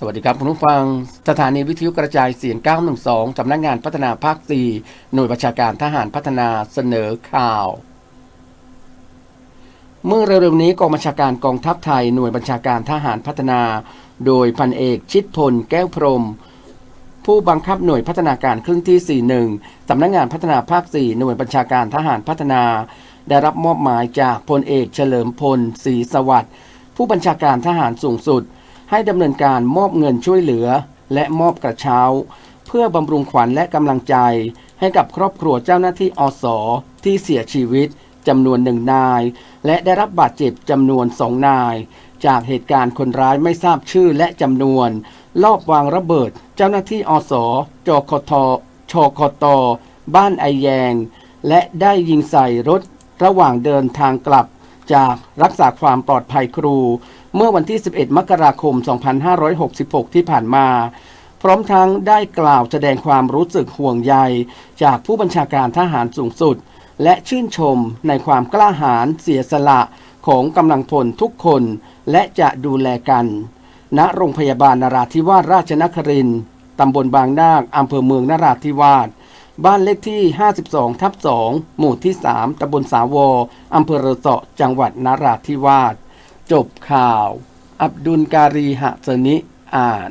สวัสดีครับ คุณผู้ฟัง สถานีวิทยุกระจายเสียง 912 สำนักงานพัฒนาภาค 4 หน่วยประชาการทหารพัฒนาเสนอข่าว เมื่อเร็วๆนี้กองบัญชาการกองทัพไทย หน่วยบัญชาการทหารพัฒนา โดยพันเอกชิดพล แก้วพรม ผู้บังคับหน่วยพัฒนาการครึ่งที่ 41 สำนักงานพัฒนาภาค 4 หน่วยบัญชาการทหารพัฒนา ได้รับมอบหมายจากพลเอกเฉลิมพลศรีสวัสดิ์ผู้บัญชาการทหารสูงสุด ให้ดำเนินการมอบเงินช่วยเหลือ และมอบกระเช้า เพื่อบำรุงขวัญและกำลังใจ ให้กับครอบครัวเจ้าหน้าที่อสที่เสียชีวิตจำนวนหนึ่งนาย และได้รับบาดเจ็บจำนวนสองนาย จากเหตุการณ์คนร้ายไม่ทราบชื่อและจำนวน ลอบวางระเบิด เจ้าหน้าที่อสจคทชคต บ้านไอแยง และได้ยิงใส่รถระหว่างเดินทางกลับ จากรักษาความปลอดภัยครู เมื่อวันที่ 11 มกราคม 2566 ที่ผ่านมา พร้อมทั้งได้กล่าวแสดงความรู้สึกห่วงใย จากผู้บัญชาการทหารสูงสุด และชื่นชมในความกล้าหาญเสียสละของกำลังพลทุกคน และจะดูแลกัน ณโรงพยาบาลนราธิวาสราชนครินต์ตำบลบางนาคอำเภอเมืองนราธิวาส บ้านเลขที่ 52 ทับ 2 หมู่ที่ 3 ตำบลสาวออำเภอระเสาะจังหวัดนราธิวาส จบข่าว อับดุลการีหะสนิ อ่าน